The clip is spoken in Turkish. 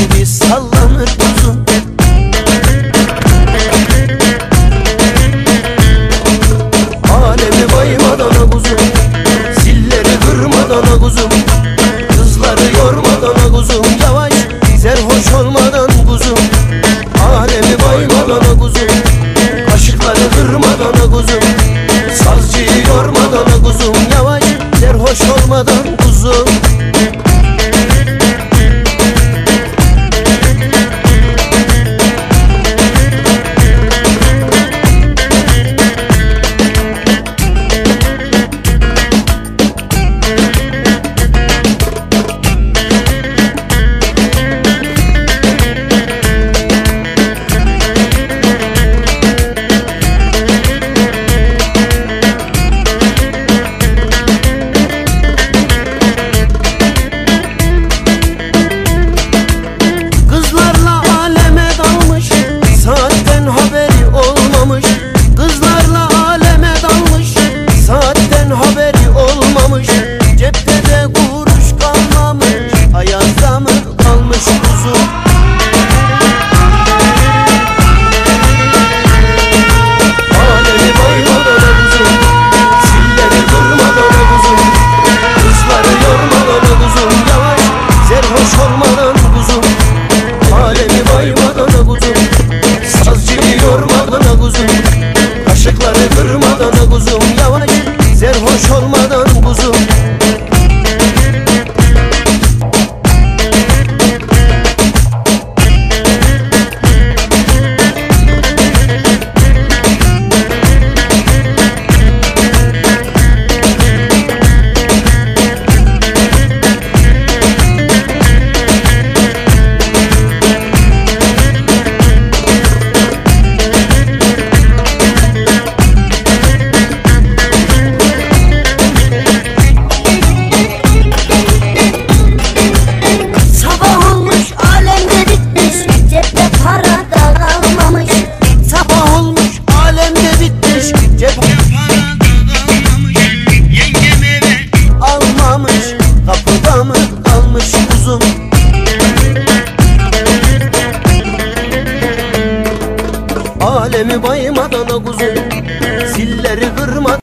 gibi Alemi baymadan aguzum Zilleri kırmadan aguzum Kızları yormadan aguzum Yavaş dizer hoş olmadan kuzum Alemi baymadan aguzum Kaşıkları kırmadan aguzum Sazcıyı yormadan aguzum Yavaş dizer hoş olmadan kuzum Elimi baymadan o kuzu Zilleri kırmadan